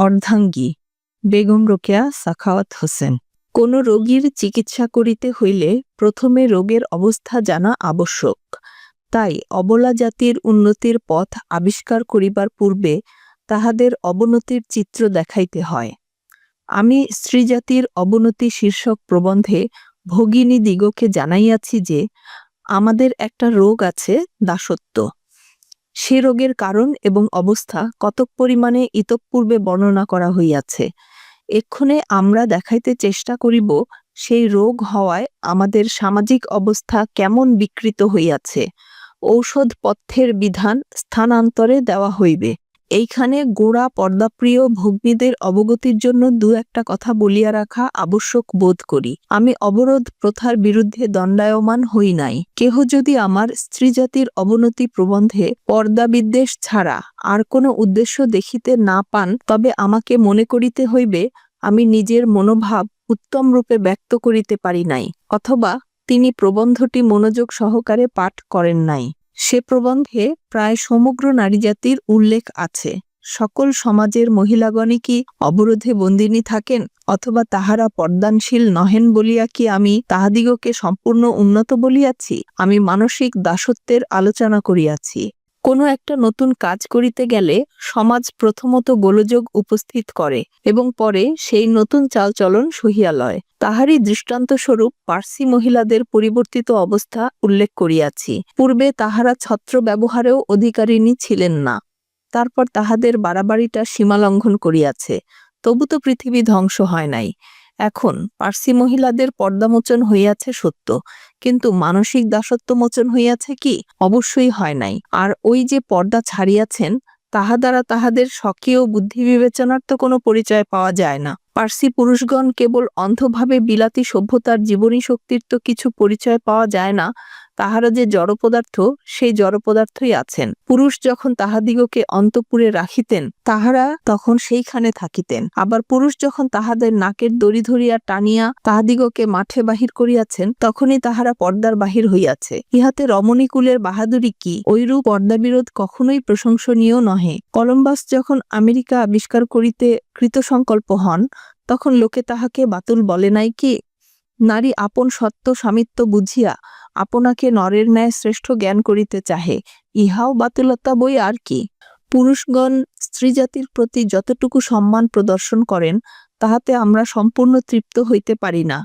অর্ধাঙ্গী। বেগম রোকেয়া সাখাওয়াত হোসেন। কোনো রোগীর চিকিৎসা করিতে হইলে প্রথমে রোগের অবস্থা জানা আবশ্যক। তাই অবলা জাতির উন্নতির পথ আবিষ্কার করিবার পূর্বে তাহাদের অবনতির চিত্র দেখাইতে হয়। আমি স্ত্রীজাতির অবনতি শীর্ষক প্রবন্ধে ভগিনী দিগকে জানাইয়াছি যে, আমাদের একটা রোগ আছে দাসত্ব। সে রোগের কারণ এবং অবস্থা কতক পরিমাণে ইতপূর্বে বর্ণনা করা হইয়াছে। এক্ষণে আমরা দেখাইতে চেষ্টা করিব, সেই রোগ হওয়ায় আমাদের সামাজিক অবস্থা কেমন বিকৃত হইয়াছে। ঔষধ পথ্যের বিধান স্থানান্তরে দেওয়া হইবে। এইখানে গোড়া পর্দাপ্রিয় ভগ্নীদের অবগতির জন্য দু একটা কথা বলিয়া রাখা আবশ্যক বোধ করি। আমি অবরোধ প্রথার বিরুদ্ধে দণ্ডায়মান হই নাই। কেহ যদি আমার স্ত্রীজাতির অবনতি প্রবন্ধে পর্দা বিদ্বেষ ছাড়া আর কোনো উদ্দেশ্য দেখিতে না পান, তবে আমাকে মনে করিতে হইবে, আমি নিজের মনোভাব উত্তম রূপে ব্যক্ত করিতে পারি নাই, অথবা তিনি প্রবন্ধটি মনোযোগ সহকারে পাঠ করেন নাই। সে প্রবন্ধে প্রায় সমগ্র নারীজাতির উল্লেখ আছে। সকল সমাজের মহিলাগণই কি অবরোধে বন্দিনী থাকেন অথবা তাহারা পর্দানশীল নহেন বলিয়া কি আমি তাহাদিগকে সম্পূর্ণ উন্নত বলিয়াছি? আমি মানসিক দাসত্বের আলোচনা করিয়াছি। কোনো একটা নতুন কাজ করিতে গেলে সমাজ প্রথমত গোলযোগ উপস্থিত করে এবং পরে সেই নতুন চালচলন সহিয়া লয়। তাহারই দৃষ্টান্তস্বরূপ পার্সি মহিলাদের পরিবর্তিত অবস্থা উল্লেখ করিয়াছি। পূর্বে তাহারা ছত্র ব্যবহারেও অধিকারিণী ছিলেন না। তারপর তাহাদের বাড়াবাড়িটা সীমালঙ্ঘন করিয়াছে। তবু তো পৃথিবী ধ্বংস হয় নাই। এখন পার্সি মহিলাদের পর্দামোচন হইয়াছে সত্য। কিন্তু মানসিক দাসত্ব মোচন হইয়াছে কি? অবশ্যই হয় নাই। আর ওই যে পর্দা ছাড়িয়াছেন, তাহা দ্বারা তাহাদের স্বকীয় বুদ্ধি বিবেচনার তো কোনো পরিচয় পাওয়া যায় না। পার্সি পুরুষগণ কেবল অন্ধভাবে বিলাতি সভ্যতার জীবনী শক্তির তো কিছু পরিচয় পাওয়া যায় না তাহারা যে জড় পদার্থ সেই জড় পদার্থই আছেন। পুরুষ যখন তাহাদিগকে অন্তপুরে রাখিতেন, তাহারা তখন সেইখানে থাকিতেন। আবার পুরুষ যখন তাহাদের নাকের দড়ি ধরিয়া টানিয়া তাহাদিগকে মাঠে বাহির করিয়াছেন, তখনই তাহারা পর্দার বাহির হইয়াছে। ইহাতে রমণীকুলের বাহাদুরি কি? ঐরূপ পর্দাবিরোধ কখনোই প্রশংসনীয় নহে। কলম্বাস যখন আমেরিকা আবিষ্কার করিতে কৃতসংকল্প হন, তখন লোকে তাহাকে বাতুল বলে নাই কি? নারী আপন সত্য স্বামিত্ব বুঝিয়া আপনাকে নরের ন্যায় শ্রেষ্ঠ জ্ঞান করিতে চাহে, ইহাও বাতুলতা বই আর কি। পুরুষগণ স্ত্রীজাতির প্রতি যতটুকু সম্মান প্রদর্শন করেন, তাহাতে আমরা সম্পূর্ণ তৃপ্ত হইতে পারি না।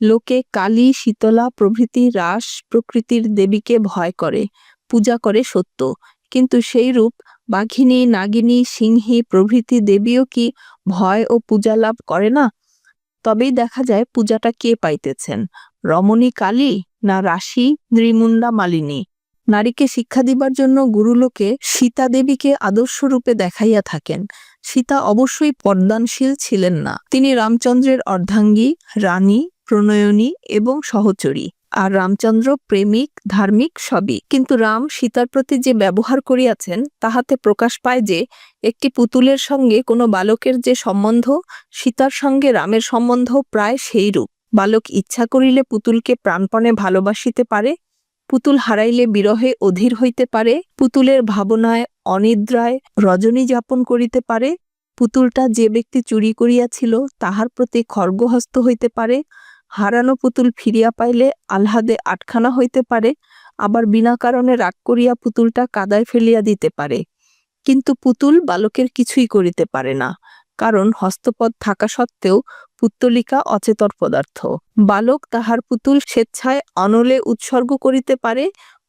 লোকে কালী, শীতলা প্রভৃতি রাস প্রকৃতির দেবীকে ভয় করে, পূজা করে সত্য। কিন্তু সেই রূপ বাঘিনী, নাগিনী, সিংহী প্রভৃতি দেবীও কি ভয় ও পূজা লাভ করে না? তবেই দেখা যায় পূজাটা কে পাইতেছেন? রমণী কালী না রাশি নৃমুন্ডা মালিনী? নারীকে শিক্ষা দিবার জন্য গুরুলোকে সীতা দেবীকে আদর্শরূপে দেখাইয়া থাকেন। সীতা অবশ্যই পদ্মানশীল ছিলেন না। তিনি রামচন্দ্রের অর্ধাঙ্গী, রানী, প্রণয়নী এবং সহচরী। আর রামচন্দ্র প্রেমিক, ধার্মিক সবই। কিন্তু রাম সীতার প্রতি যে ব্যবহার করিয়াছেন, তাহাতে প্রকাশ পায় যে, একটি পুতুলের সঙ্গে কোনো বালকের যে সম্বন্ধ, সীতার সঙ্গে রামের সম্বন্ধ প্রায় সেই রূপ বালক ইচ্ছা করিলে পুতুলকে প্রাণপণে ভালোবাসিতে পারে, পুতুল হারাইলে বিরহে অধীর হইতে পারে, পুতুলের ভাবনায় অনিদ্রায় রজনী যাপন করিতে পারে, পুতুলটা যে ব্যক্তি চুরি করিয়াছিল, তাহার প্রতি খর্গহস্ত হইতে পারে হারানো পুতুল ফিরিয়া পাইলে আহ্লাদে আটখানা হইতে পারে, আবার বিনা কারণে রাগ করিয়া পুতুলটা কাদায় ফেলিয়া দিতে পারে। কিন্তু পুতুল বালকের কিছুই করিতে পারে না, কারণ হস্তপদ থাকা সত্ত্বেও পুত্তলিকা অচেতর পদার্থ। বালক তাহার পুতুল স্বেচ্ছায় অনলে উৎসর্গ করিতে পারে,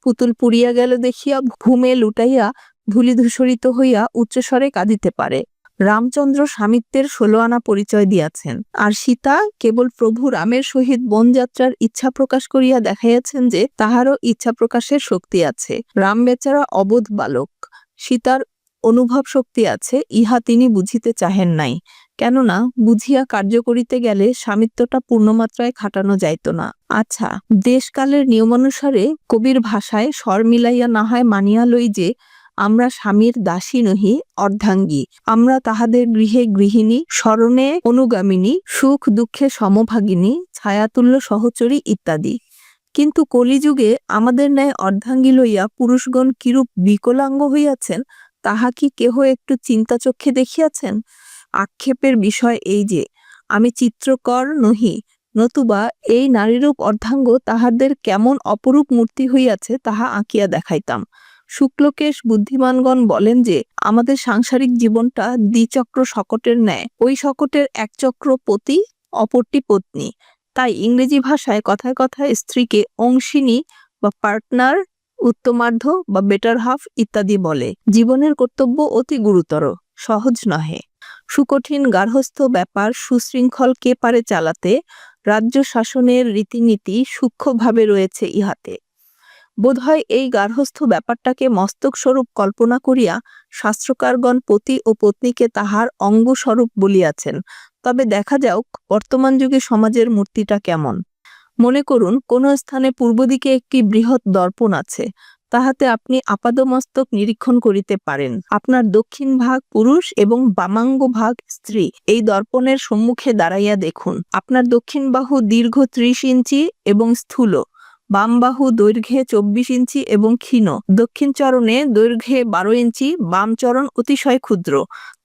পুতুল পুড়িয়া গেল দেখিয়া ঘুমে লুটাইয়া ধূলিধূসরিত হইয়া উচ্চস্বরে কাঁদিতে পারে। রামচন্দ্র স্বামিত্বের ষোলো আনা পরিচয় দিয়াছেন। আর সীতা কেবল প্রভু রামের সহিত বনযাত্রার ইচ্ছা প্রকাশ করিয়া দেখাইয়াছেন যে তাহারও ইচ্ছা প্রকাশের শক্তি আছে। রাম বেচারা অবোধ বালক। সীতার অনুভব শক্তি আছে, ইহা তিনি বুঝিতে চাহেন নাই। কেননা, বুঝিয়া কার্য করিতে গেলে স্বামিত্বটা পূর্ণমাত্রায় খাটানো যাইত না। আচ্ছা দেশকালের নিয়মানুসারে কবির ভাষায় স্বর মিলাইয়া না হয় মানিয়া লই যে আমরা স্বামীর দাসী নহি, অর্ধাঙ্গী। আমরা তাহাদের গৃহে গৃহিণী, স্মরণে অনুগামিনী, সুখ দুঃখে সমভাগিনী, ছায়াতুল্য সহচরী ইত্যাদি। কিন্তু কলিযুগে আমাদের ন্যায় অর্ধাঙ্গী লইয়া পুরুষগণ কিরূপ বিকলাঙ্গ হইয়াছেন, তাহা কি কেহ একটু চিন্তা চক্ষে দেখিয়াছেন? আক্ষেপের বিষয় এই যে, আমি চিত্রকর নহি, নতুবা এই নারীরূপ অর্ধাঙ্গ তাহাদের কেমন অপরূপ মূর্তি হইয়াছে তাহা আঁকিয়া দেখাইতাম। শুক্লকেশ বুদ্ধিমানগণ বলেন যে, আমাদের সাংসারিক জীবনটা দ্বিচক্র শকটের ন্যায়। ওই শকটের এক চক্র পতি, অপরটি পত্নী। তাই ইংরেজি ভাষায় কথায় কথায় স্ত্রীকে অংশিনী বা পার্টনার, উত্তমার্ধ বা বেটার হাফ ইত্যাদি বলে। জীবনের কর্তব্য অতি গুরুতর, সহজ নহে। সুকঠিন গার্হস্থ্য ব্যাপার সুশৃঙ্খল কে পারে চালাতে, রাজ্য শাসনের রীতিনীতি সূক্ষ্মভাবে রয়েছে ইহাতে। বোধহয় এই গার্হস্থ্য ব্যাপারটাকে মস্তক স্বরূপ কল্পনা করিয়া শাস্ত্রকারগণ পতি ও পত্নীকে তাহার অঙ্গস্বরূপ বলিয়াছেন। তবে দেখা যাওক বর্তমান যুগে সমাজের মূর্তিটা কেমন। মনে করুন, কোন স্থানে পূর্ব দিকে একটি বৃহৎ দর্পণ আছে। তাহাতে আপনি আপাদমস্তক নিরীক্ষণ করিতে পারেন। আপনার দক্ষিণ ভাগ পুরুষ এবং বামাঙ্গ ভাগ স্ত্রী। এই দর্পণের সম্মুখে দাঁড়াইয়া দেখুন। আপনার দক্ষিণ বাহু দীর্ঘ ত্রিশ ইঞ্চি এবং স্থূল। বাম বাহু দৈর্ঘ্যে চব্বিশ ইঞ্চি এবং ক্ষীণ। দক্ষিণ চরণে দৈর্ঘ্যে বারো ইঞ্চি, বাম চরণ অতিশয় ক্ষুদ্র।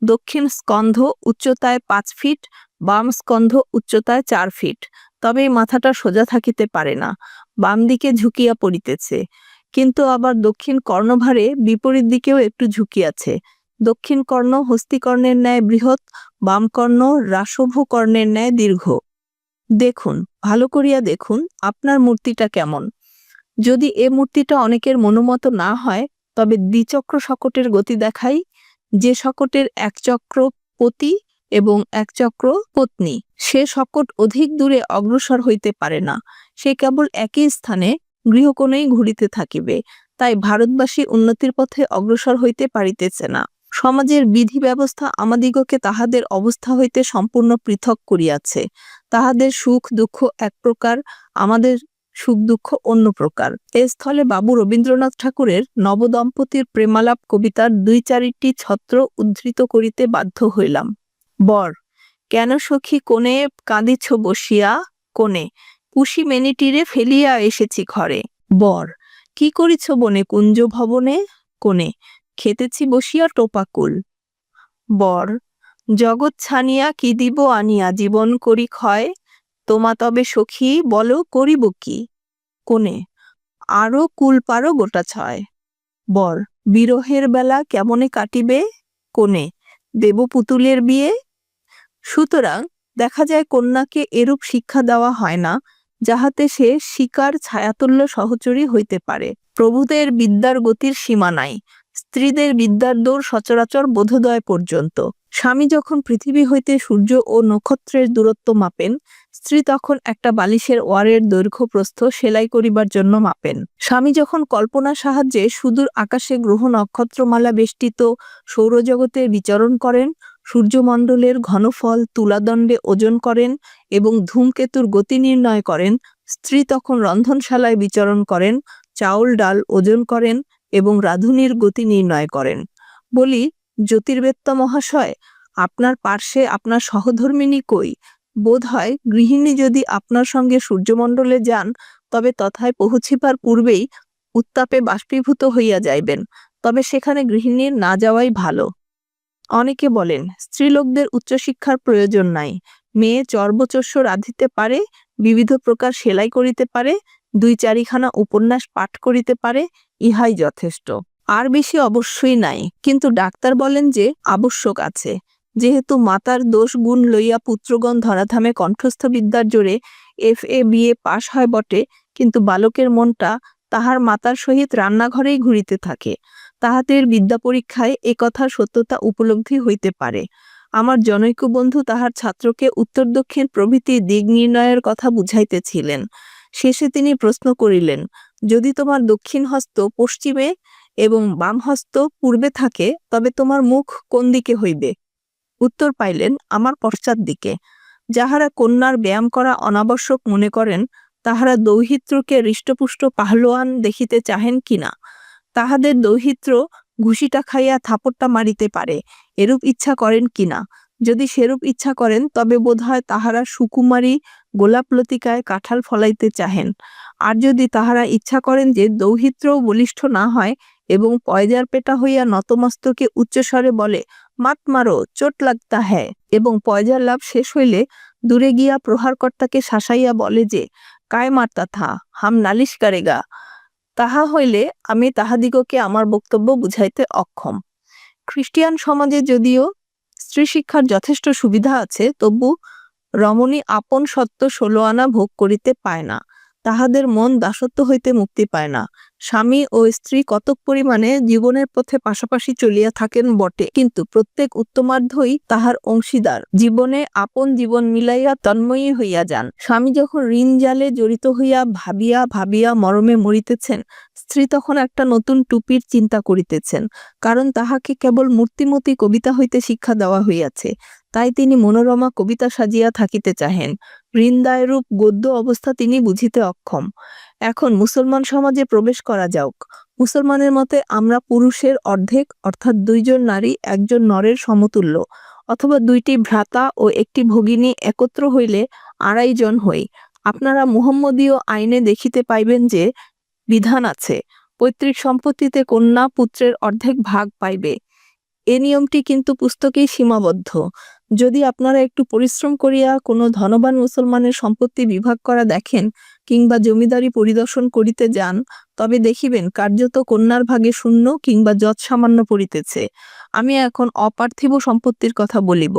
দক্ষিণ স্কন্ধ উচ্চতায় পাঁচ ফিট, বাম স্কন্ধ উচ্চতায় চার ফিট। তবে মাথাটা সোজা থাকিতে পারে না। বাম দিকে ঝুঁকিয়া পড়িতেছে। কিন্তু আবার দক্ষিণ কর্ণভারে বিপরীত দিকেও একটু ঝুঁকিয়াছে। দক্ষিণ কর্ণ হস্তিকর্ণের ন্যায় বৃহৎ, বাম কর্ণ রাসভু কর্ণের ন্যায় দীর্ঘ। দেখুন, ভালো করিয়া দেখুন আপনার মূর্তিটা কেমন। যদি এ মূর্তিটা অনেকের মনোমত না হয়, তবে দ্বিচক্র শকটের গতি দেখাই, যে শকটের এক চক্র পতি এবং এক চক্র পত্নী। সে শকট অধিক দূরে অগ্রসর হইতে পারে না, সে কেবল একই স্থানে গৃহকোণেই ঘুরিতে থাকিবে, তাই ভারতবাসী উন্নতির পথে অগ্রসর হইতে পারিতেছে না। সমাজের বিধি ব্যবস্থা আমাদিগকে তাহাদের অবস্থা হইতে সম্পূর্ণ পৃথক করিয়াছে। তাহাদের সুখ, দুঃখ এক প্রকার, আমাদের সুখ, দুঃখ অন্য প্রকার। এ স্থলে বাবু রবীন্দ্রনাথ ঠাকুরের নবদম্পতির প্রেমালাপ কবিতার দুই চারিটি ছত্র উদ্ধৃত করিতে বাধ্য হইলাম। বর, কেন সখী কোণে কাঁদিছ বসিয়া? কোণে কুশি মেনিটিরে ফেলিয়া এসেছি ঘরে। বর, কি করিছ বনে, কুঞ্জ ভবনে? কোণে খেতেছি বসিয়া টোপাকুল। বর, জগৎ ছানিয়া কি দিব আনিয়া? জীবন করি ক্ষয়, তোমা তবে সখী, বলো করিব কি? কোণে, আরও কুল পারো গোটা ছয়। বর, বিরহের বেলা কেমনে কাটিবে? কোণে, দেব পুতুলের বিয়ে? সুতরাং দেখা যায় কন্যাকে এরূপ শিক্ষা দেওয়া হয় না, যাহাতে সে শিকার ছায়াতুল্য সহচরী হইতে পারে। প্রভুদের বিদ্যার গতির সীমা নাই। স্ত্রীদের বিদ্যার দৌড় সচরাচর বোধোদয় পর্যন্ত। স্বামী যখন পৃথিবী হইতে সূর্য ও নক্ষত্রের দূরত্ব মাপেন, স্ত্রী তখন একটা বালিশের ওয়ারের দৈর্ঘ্য প্রস্থ সেলাই করিবার জন্য মাপেন। স্বামী যখন কল্পনার সাহায্যে সুদূর আকাশে গ্রহ নক্ষত্রমালা বেষ্টিত সৌরজগতে বিচরণ করেন, সূর্যমণ্ডলের ঘনফল তুলাদণ্ডে ওজন করেন এবং ধূমকেতুর গতি নির্ণয় করেন, স্ত্রী তখন রন্ধনশালায় বিচরণ করেন, চাউল ডাল ওজন করেন এবং রাঁধুনির গতি নির্ণয় করেন। বলি, জ্যোতির্বেত্তা মহাশয়, আপনার পার্শ্বে আপনার সহধর্মিনী কই? বোধ হয় গৃহিণী যদি আপনার সঙ্গে সূর্যমণ্ডলে যান, তবে তথায় পৌঁছিবার পূর্বেই উত্তাপে বাষ্পীভূত হইয়া যাইবেন। তবে সেখানে গৃহিণীর না যাওয়াই ভালো। অনেকে বলেন, স্ত্রীলোকদের উচ্চশিক্ষার প্রয়োজন নাই। মেয়ে চর্বচস্য রাঁধিতে পারে, বিবিধ প্রকার সেলাই করিতে পারে দুই চারিখানা উপন্যাস পাঠ করিতে পারে, ইহাই যথেষ্ট। আর বেশি অবশ্যই নাই, কিন্তু ডাক্তার বলেন যে আবশ্যক আছে। যেহেতু মাতার দোষ গুণ লইয়া পুত্রগণ ধরাধামে কণ্ঠস্থ বিদ্যার জোরে এফ এ বিএ পাশ হয় বটে, কিন্তু বালকের মনটা তাহার মাতার সহিত রান্নাঘরেই ঘুরিতে থাকে। তাহাদের বিদ্যা পরীক্ষায় এ কথার সত্যতা উপলব্ধি হইতে পারে। আমার জনৈক বন্ধু তাহার ছাত্রকে উত্তর দক্ষিণ প্রভৃতি দিক নির্ণয়ের কথা বুঝাইতেছিলেন। শেষে তিনি প্রশ্ন করিলেন, যদি তোমার দক্ষিণ হস্ত পশ্চিমে এবং বাম হস্ত পূর্বে থাকে, তবে তোমার মুখ কোন দিকে হইবে? উত্তর পাইলেন, আমার পশ্চাৎ দিকে। যাহারা কন্যার ব্যায়াম করা অনাবশ্যক মনে করেন, তাহারা দৌহিত্রকে হৃষ্টপুষ্ট পাহলোয়ান দেখিতে চাহেন কিনা তাহাদের দৌহিত্র ঘুষিটা খাইয়া থাপড়টা মারিতে পারে, এরূপ ইচ্ছা করেন কিনা যদি সেরূপ ইচ্ছা করেন, তবে বোধহয় তাহারা সুকুমারী গোলাপ লতিকায় কাঁঠাল ফলাইতে চাহেন। আর যদি তাহারা ইচ্ছা করেন যে দৌহিত্রও বলিষ্ঠ না হয় এবং পয়জার পেটা হইয়া নতমস্তকে উচ্চস্বরে বলে, মাত মারো, চোট লাগতা হ্যায়। এবং পয়জার লাভ শেষ হইলে দূরে গিয়া প্রহারকর্তাকে শাসাইয়া বলে যে, কায় মারতা থা, হাম নালিশ কারেগা। তাহা হইলে আমি তাহাদিগকে আমার বক্তব্য বুঝাইতে অক্ষম। খ্রিস্টিয়ান সমাজে যদিও স্ত্রী শিক্ষার যথেষ্ট সুবিধা আছে, তবু রমণী আপন সত্য ষোলো আনা ভোগ করিতে পায় না। তাহাদের মন দাসত্ব হইতে মুক্তি পায় না। স্বামী ও স্ত্রী কতক পরিমাণে জীবনের পথে পাশাপাশি চলিয়া থাকেন বটে। কিন্তু প্রত্যেক উত্তমার্ধই তাহার অংশীদার। জীবনে আপন জীবন মিলাইয়া তন্ময়ী হইয়া যান। স্বামী যখন ঋণ জালে জড়িত হইয়া ভাবিয়া ভাবিয়া মরমে মরিতেছেন, স্ত্রী তখন একটা নতুন টুপির চিন্তা করিতেছেন, কারণ তাহাকে কেবল মূর্তিমতি কবিতা হইতে শিক্ষা দেওয়া হইয়াছে। তাই তিনি মনোরমা কবিতা সাজিয়া থাকিতে চাহেন। ঋণদায়রূপ গদ্য অবস্থা তিনি বুঝিতে অক্ষম। এখন মুসলমান সমাজে প্রবেশ করা যাওক মুসলমানের মতে আমরা পুরুষের অর্ধেক, অর্থাৎ দুইজন নারী, একজন নরের সমতুল্য। অথবা দুইটি ভ্রাতা ও একটি ভগিনী একত্র হইলে আড়াই জন হই। আপনারা মুহম্মদীয় আইনে দেখিতে পাইবেন যে বিধান আছে, পৈতৃক সম্পত্তিতে কন্যা পুত্রের অর্ধেক ভাগ পাইবে। এ নিয়মটি কিন্তু পুস্তকেই সীমাবদ্ধ। যদি আপনারা একটু পরিশ্রম করিয়া কোনো ধনবান মুসলমানের সম্পত্তি বিভাগ করা দেখেন কিংবা জমিদারি পরিদর্শন করিতে যান, তবে দেখিবেন কার্যত কন্যার ভাগে শূন্য কিংবা যৎ সামান্য পড়িতেছে। আমি এখন অপার্থিব সম্পত্তির কথা বলিব।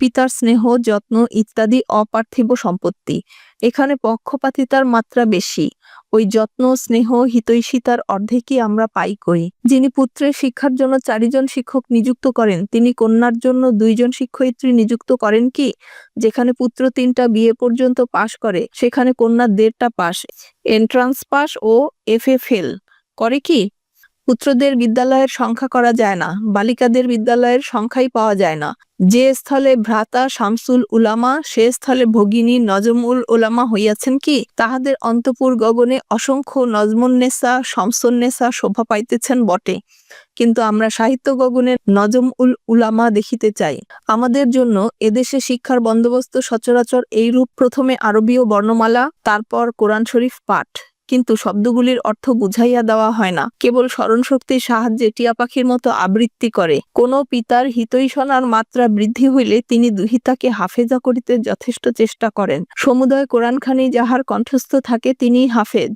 পিতার স্নেহ, যত্ন ইত্যাদি অপার্থিব সম্পত্তি। এখানে পক্ষপাতিতার মাত্রা বেশি। ওই যত্ন, স্নেহ, হিতৈষিতার অর্ধেকই আমরা পাই কই। যিনি পুত্রের শিক্ষার জন্য চারিজন শিক্ষক নিযুক্ত করেন, তিনি কন্যার জন্য দুইজন শিক্ষয়িত্রী নিযুক্ত করেন কি? যেখানে পুত্র তিনটা বিয়ে পর্যন্ত পাশ করে, সেখানে কন্যা দেড়টা পাশ এন্ট্রান্স পাস ও এফ এ ফেল করে কি? পুত্রদের বিদ্যালয়ের সংখ্যা করা যায় না, বালিকাদের বিদ্যালয়ের সংখ্যাই পাওয়া যায় না। যে স্থলে ভ্রাতা শামসুল উলামা, সে স্থলে ভগিনী নজমুল উলামা হইয়াছেন কি? তাহাদের অন্তপুর গগনে অসংখ্য নজমুন্নেসা শমসুন্নেসা শোভা পাইতেছেন বটে। কিন্তু আমরা সাহিত্য গগনের নজম উল উলামা দেখিতে চাই। আমাদের জন্য এদেশে শিক্ষার বন্দোবস্ত সচরাচর এইরূপ প্রথমে আরবীয় বর্ণমালা, তারপর কোরআন শরীফ পাঠ। কিন্তু শব্দগুলির অর্থ বুঝাইয়া দেওয়া হয় না। কেবল স্মরণশক্তির সাহায্যে টিয়া পাখির মতো আবৃত্তি করে। কোনো পিতার হিতৈষণার মাত্রা বৃদ্ধি হইলে তিনি দুহিতাকে হাফেজা করিতে যথেষ্ট চেষ্টা করেন। সমুদয় কোরআনখানি যাহার কণ্ঠস্থ থাকে তিনি হাফেজ।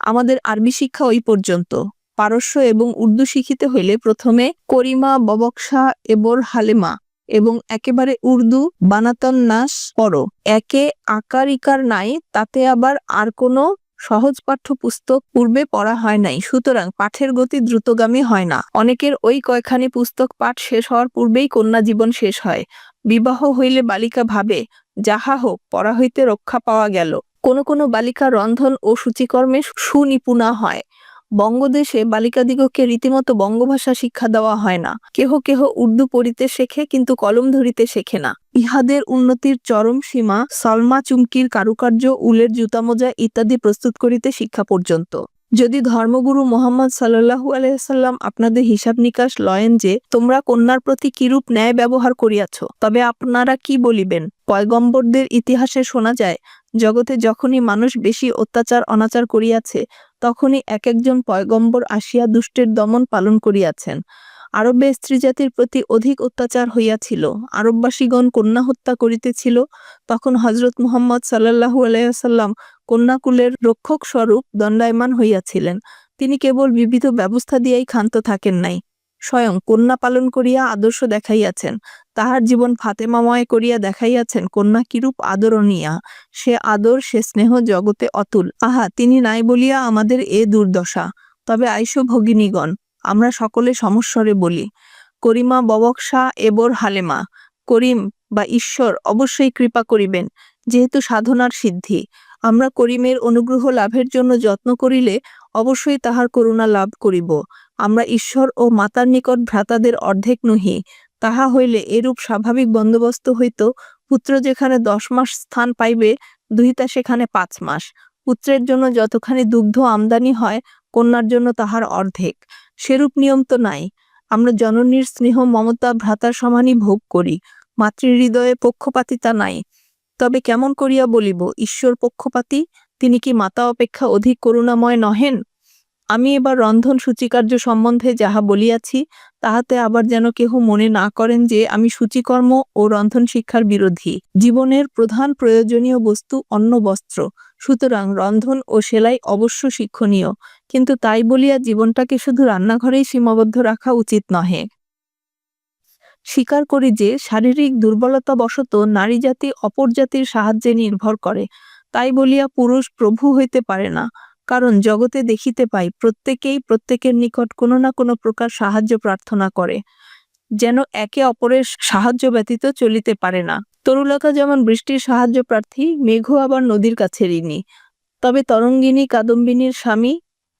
আমাদের আরবি শিক্ষা ওই পর্যন্ত। পারস্য এবং উর্দু শিখিতে হইলে প্রথমে করিমা, ববকশা, এবর, হালেমা এবং একেবারে উর্দু বানাতন পড়ো। একে আকার ইকার নাই, তাতে আবার আর কোনো সহজ পাঠ্য পুস্তক পূর্বে পড়া হয় নাই, সুতরাং পাঠের গতি দ্রুতগামী হয় না। অনেকের ওই কয়খানি পুস্তক পাঠ শেষ হওয়ার পূর্বেই কন্যা জীবন শেষ হয়। বিবাহ হইলে বালিকা ভাবে, যাহা হোক, পড়া হইতে রক্ষা পাওয়া গেল। কোনো কোনো বালিকা রন্ধন ও সূচিকর্মে সুনিপুণা হয়। বঙ্গদেশে বালিকাদিগকে রীতিমতো বঙ্গভাষা শিক্ষা দেওয়া হয় না। কেহ কেহ উর্দু পড়িতে শেখে, কিন্তু কলম ধরিতে শেখে না। ইহাদের উন্নতির চরম সীমা সলমা চুমকির কারুকার্য, উলের জুতা মোজা ইত্যাদি প্রস্তুত করিতে শিক্ষা পর্যন্ত। যদি ধর্মগুরু মোহাম্মদ সাল্লাহু আলাইসাল্লাম আপনাদের হিসাব নিকাশ লয়েন যে, তোমরা কন্যার প্রতি কিরূপ ন্যায় ব্যবহার করিয়াছ, তবে আপনারা কি বলিবেন? পয়গম্বরদের ইতিহাসে শোনা যায়, জগতে যখনই মানুষ বেশি অত্যাচার, অনাচার করিয়াছে, তখনই এক একজন পয়গম্বর আসিয়া দুষ্টের দমন পালন করিয়াছেন। আরবে স্ত্রীজাতির প্রতি অধিক অত্যাচার হইয়াছিল। আরববাসীগণ কন্যা হত্যা করিতেছিল। তখন হজরত মুহাম্মদ সাল্লাহু আলাইসাল্লাম কন্যাকুলের রক্ষক স্বরূপ দণ্ডায়মান হইয়াছিলেন। তিনি কেবল বিবিধ ব্যবস্থা দিয়াই ক্ষান্ত থাকেন নাই। স্বয়ং কন্যা পালন করিয়া আদর্শ দেখাইয়াছেন। তাহার জীবন ফাতেমাময় করিয়া দেখাইয়াছেন কন্যা কিরূপ আদরণীয়া। সে আদর, সে স্নেহ জগতে অতুল। আহা, তিনি নাই বলিয়া আমাদের এ দুর্দশা। তবে আইস ভগিনীগণ আমরা সকলে সমস্বরে বলি, করিমা ববকশা এবর হালেমা, করিম বা ঈশ্বর অবশ্যই কৃপা করিবেন, যেহেতু সাধনার সিদ্ধি। আমরা করিমের অনুগ্রহ লাভের জন্য যত্ন করিলে অবশ্যই তাহার করুণা লাভ করিব। আমরা ঈশ্বর ও মাতার নিকট ভ্রাতাদের অর্ধেক নহি, তাহা হইলে এরূপ স্বাভাবিক বন্দোবস্ত হইত, পুত্র যেখানে দশ মাস স্থান পাইবে, দুহিতা সেখানে পাঁচ মাস। পুত্রের জন্য যতখানি দুগ্ধ আমদানি হয় কন্যার জন্য তাহার অর্ধেক। সেরূপ নিয়ম তো নাই। আমরা জননীর স্নেহ মমতা ভ্রাতার সমানই ভোগ করি। মাতৃহৃদয়ে পক্ষপাতিতা নাই। তবে কেমন করিয়া বলিব, ঈশ্বর পক্ষপাতী? তিনি কি মাতা অপেক্ষা অধিক করুণাময় নহেন? আমি এবার রন্ধন সূচিকার্য সম্বন্ধে যাহা বলিয়াছি, তাহাতে আবার যেন কেহ মনে না করেন যে আমি সূচিকর্ম ও রন্ধন শিক্ষার বিরোধী। জীবনের প্রধান প্রয়োজনীয় বস্তু অন্ন বস্ত্র সুতরাং রন্ধন ও সেলাই অবশ্য শিক্ষণীয়। কিন্তু তাই বলিয়া জীবনটাকে শুধু রান্নাঘরেই সীমাবদ্ধ রাখা উচিত নহে। স্বীকার করি যে, শারীরিক দুর্বলতা বশত নারী জাতি অপর জাতির সাহায্যে নির্ভর করে। তাই বলিয়া পুরুষ প্রভু হইতে পারে না, কারণ জগতে দেখিতে পাই প্রত্যেকেই প্রত্যেকের নিকট কোনো না কোনো প্রকার সাহায্য প্রার্থনা করে, যেন একে অপরের সাহায্য ব্যতীত চলিতে পারে না। তরুলতা যেমন বৃষ্টির সাহায্য প্রার্থী, মেঘও আবার নদীর কাছে ঋণী তবে তরঙ্গিনী কাদম্বিনীর স্বামী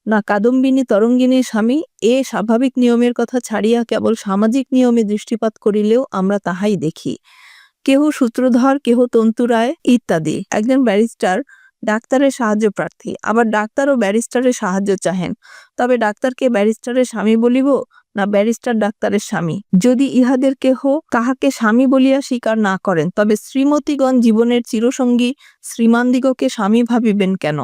না কাদম্বিনী তরঙ্গিনীর স্বামী এ স্বাভাবিক নিয়মের কথা ছাড়িয়া কেবল সামাজিক নিয়মে দৃষ্টিপাত করিলেও আমরা তাহাই দেখি। কেহ সূত্রধর, কেহ তন্তুরায় ইত্যাদি। একজন ব্যারিস্টার ডাক্তারের সাহায্য প্রার্থী। আবার ডাক্তার ও ব্যারিস্টারের সাহায্য চাহেন। তবে ডাক্তারকে ব্যারিস্টারের স্বামী বলিব না ব্যারিস্টার ডাক্তারের স্বামী। যদি ইহাদের কেহ কাহাকে স্বামী বলিয়া স্বীকার না করেন, তবে শ্রীমতীগণ জীবনের চিরসঙ্গী শ্রীমানদিগকে স্বামী ভাবিবেন কেন?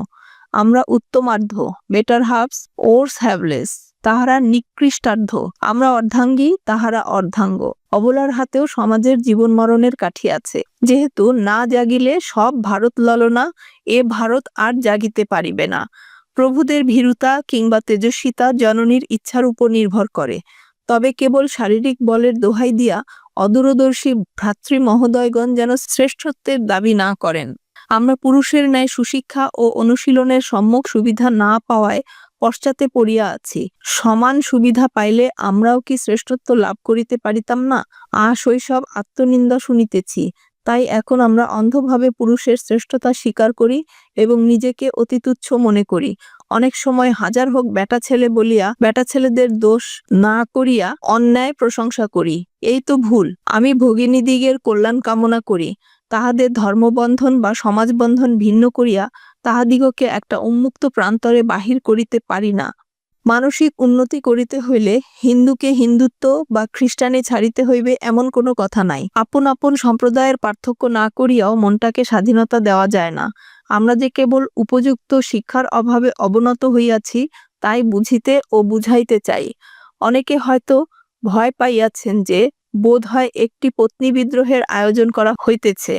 আমরা উত্তমার্ধ বেটার হাফস ওর্স হ্যাভলেস তাহারা নিকৃষ্টার্ধ, আমরা অর্ধাঙ্গী, তাহারা অর্ধাঙ্গ। অবলার হাতেও সমাজের জীবন মরণের কাঠি আছে। যেহেতু না জাগিলে সব ভারত ললনা, এ ভারত আর জাগিতে পারিবে না। প্রভুদের ভীরুতা কিংবা তেজস্বিতা জননীর ইচ্ছার উপর নির্ভর করে। তবে কেবল শারীরিক বলের দোহাই দিয়া অদূরদর্শী ভ্রাতৃ মহোদয়গণ যেন শ্রেষ্ঠত্বের দাবি না করেন। আমরা পুরুষের ন্যায় সুশিক্ষা ও অনুশীলনের সম্মুখ সুবিধা না পাওয়ায় পশ্চাতে পড়িয়া আছি। সমান সুবিধা পাইলে আমরাও কি শ্রেষ্ঠত্ব লাভ করিতে পারিতাম না? আ শৈশব আত্মনিন্দা শুনিতেছি। তাই এখন আমরা অন্ধভাবে পুরুষের শ্রেষ্ঠতা স্বীকার করি এবং নিজেকে অতি তুচ্ছ মনে করি। অনেক সময় হাজার হোক বেটা ছেলে বলিয়া বেটা ছেলেদের দোষ না করিয়া অন্যায় প্রশংসা করি। এই তো ভুল। আমি ভগিনীদিগের কল্যাণ কামনা করি। তাহাদের ধর্মবন্ধন বা সমাজবন্ধন ভিন্ন করিয়া তাহাদিগকে একটা উন্মুক্ত প্রান্তরে বাহির করিতে পারি না। মানসিক উন্নতি করিতে হইলে হিন্দুকে হিন্দুত্ব বা খ্রিস্টানে ছাড়িতে হইবে এমন কোনো কথা নাই। আপন আপন সম্প্রদায়ের পার্থক্য না করিয়াও মনটাকে স্বাধীনতা দেওয়া যায় না। আমরা যে কেবল উপযুক্ত শিক্ষার অভাবে অবনত হইয়াছি, তাই বুঝিতে ও বুঝাইতে চাই। অনেকে হয়তো ভয় পাইয়াছেন যে বোধ হয় একটি পত্নী বিদ্রোহের আয়োজন করা হইতেছে।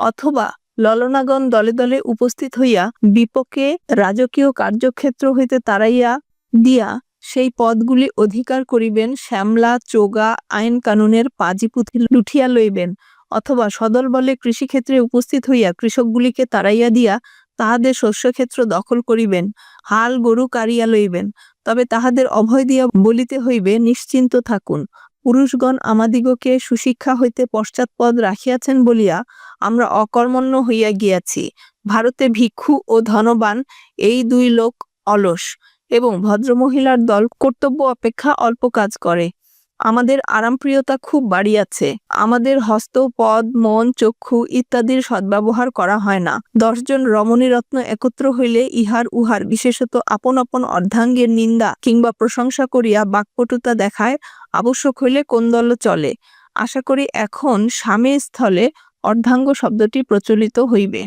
অথবা ললনাগণ দলে দলে উপস্থিত হইয়া বিপকে রাজকীয় কার্যক্ষেত্র হইতে তাড়াইয়া দিয়া সেই পদগুলি অধিকার করিবেন, শ্যামলা, চোগা আইন কানুনের পাজি পুঁথি লুঠিয়া লইবেন, অথবা সদল বলে কৃষিক্ষেত্রে উপস্থিত হইয়া কৃষকগুলিকে তাড়াইয়া দিয়া তাহাদের শস্যক্ষেত্র দখল করিবেন, হাল গরু কাড়িয়া লইবেন। তবে তাহাদের অভয় দিয়া বলিতে হইবে, নিশ্চিন্ত থাকুন। পুরুষগণ আমাদিগকে সুশিক্ষা হইতে পশ্চাৎপদ রাখিয়াছেন বলিয়া আমরা অকর্মণ্য হইয়া গিয়াছি। ভারতে ভিক্ষু ও ধনবান এই দুই লোক অলস এবং ভদ্রমহিলার দল কর্তব্য অপেক্ষা অল্প কাজ করে। আমাদের আরামপ্রিয়তা খুব বাড়িয়াছে। আমাদের হস্ত, পদ, মন, চক্ষু ইত্যাদির সদ্ব্যবহার করা হয় না। দশজন রমণীরত্ন একত্র হইলে ইহার উহার, বিশেষত আপন আপন অর্ধাঙ্গের নিন্দা কিংবা প্রশংসা করিয়া বাকপটুতা দেখায় আবশ্যক হইলে কোন দল চলে। আশা করি এখন স্বামী স্থলে অর্ধাঙ্গ শব্দটি প্রচলিত হইবে।